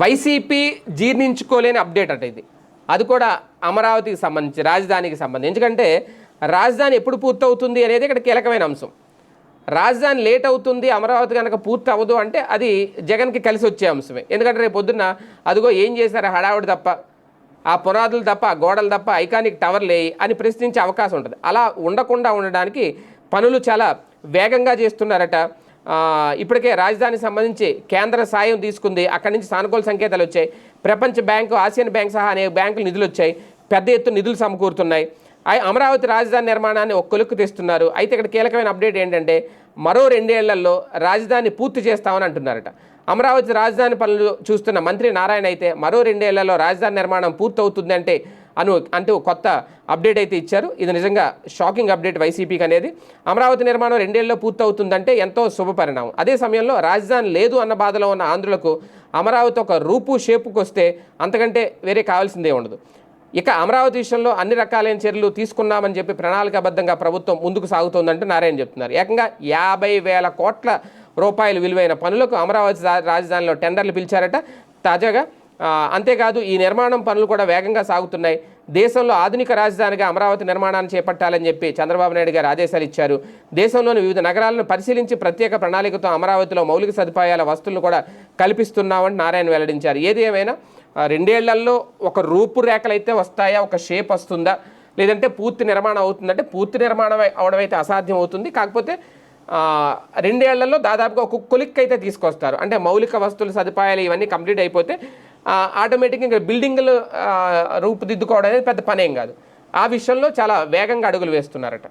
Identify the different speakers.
Speaker 1: YCP జీర్ణించుకోలేని update అట ఇది. అది కూడా అమరావతికి సంబంధించి రాజధానికి సంబంధించి. ఎందుకంటే రాజధాని ఎప్పుడు పూర్తవుతుంది అనేది ఇక్కడ కీలకమైన అంశం. రాజధాని లేట్ అవుతుంది అమరావతి కనుక పూర్తి అవ్వదు అంటే అది జగన్కి కలిసి వచ్చే అంశమే. ఎందుకంటే రేపు పొద్దున్న అదిగో ఏం చేశారు? హడావుడి తప్ప ఆ పునాదులు తప్ప ఆ గోడలు తప్ప ఐకానిక్ టవర్లేయి అని ప్రశ్నించే అవకాశం ఉంటుంది. అలా ఉండకుండా ఉండడానికి పనులు చాలా వేగంగా చేస్తున్నారట ఇప్పటికే రాజధానికి సంబంధించి కేంద్ర సాయం తీసుకుంది. అక్కడి నుంచి సానుకూల సంకేతాలు వచ్చాయి. ప్రపంచ బ్యాంకు ఆసియన్ బ్యాంక్ సహా అనేక బ్యాంకులు నిధులు వచ్చాయి. పెద్ద ఎత్తున నిధులు సమకూరుతున్నాయి. అయి- అమరావతి రాజధాని నిర్మాణాన్ని ఒక కొలుక్కు తెస్తున్నారు. అయితే ఇక్కడ కీలకమైన అప్డేట్ ఏంటంటే మరో రెండేళ్ళలో రాజధాని పూర్తి చేస్తామని అంటున్నారట. అమరావతి రాజధాని పనులు చూస్తున్న మంత్రి నారాయణ అయితే మరో రెండేళ్ళలో రాజధాని నిర్మాణం పూర్తవుతుందంటే అను అంటూ కొత్త అప్డేట్ అయితే ఇచ్చారు. ఇది నిజంగా షాకింగ్ అప్డేట్ వైసీపీకి అనేది. అమరావతి నిర్మాణం రెండేళ్ళలో పూర్తవుతుందంటే ఎంతో శుభ పరిణామం. అదే సమయంలో రాజధాని లేదు అన్న బాధలో ఉన్న ఆంధ్రులకు అమరావతి ఒక రూపు షేపుకి వస్తే అంతకంటే వేరే కావాల్సిందే ఉండదు. ఇక అమరావతి విషయంలో అన్ని రకాలైన చర్యలు తీసుకున్నామని చెప్పి ప్రణాళికాబద్ధంగా ప్రభుత్వం ముందుకు సాగుతోందంటూ నారాయణ చెప్తున్నారు. ఏకంగా యాభై వేల కోట్ల రూపాయలు విలువైన పనులకు అమరావతి రాజధానిలో టెండర్లు పిలిచారట. తాజాగా అంతేకాదు ఈ నిర్మాణం పనులు కూడా వేగంగా సాగుతున్నాయి. దేశంలో ఆధునిక రాజధానిగా అమరావతి నిర్మాణాన్ని చేపట్టాలని చెప్పి చంద్రబాబు నాయుడు గారు ఆదేశాలు ఇచ్చారు. దేశంలోని వివిధ నగరాలను పరిశీలించి ప్రత్యేక ప్రణాళికతో అమరావతిలో మౌలిక సదుపాయాల వస్తువులు కూడా కల్పిస్తున్నామని నారాయణ వెల్లడించారు. ఏది ఏమైనా రెండేళ్ళలో ఒక రూపురేఖలు అయితే వస్తాయా? ఒక షేప్ వస్తుందా? లేదంటే పూర్తి నిర్మాణం అవుతుందంటే పూర్తి నిర్మాణం అవడం అయితే అసాధ్యం అవుతుంది. కాకపోతే రెండేళ్ళలో దాదాపుగా ఒక కొలిక్ అయితే తీసుకొస్తారు. అంటే మౌలిక వస్తువుల సదుపాయాలు ఇవన్నీ కంప్లీట్ అయిపోతే ఆటోమేటిక్గా ఇంకా బిల్డింగ్లు రూపుదిద్దుకోవడం అనేది పెద్ద పనేం కాదు. ఆ విషయంలో చాలా వేగంగా అడుగులు వేస్తున్నారట.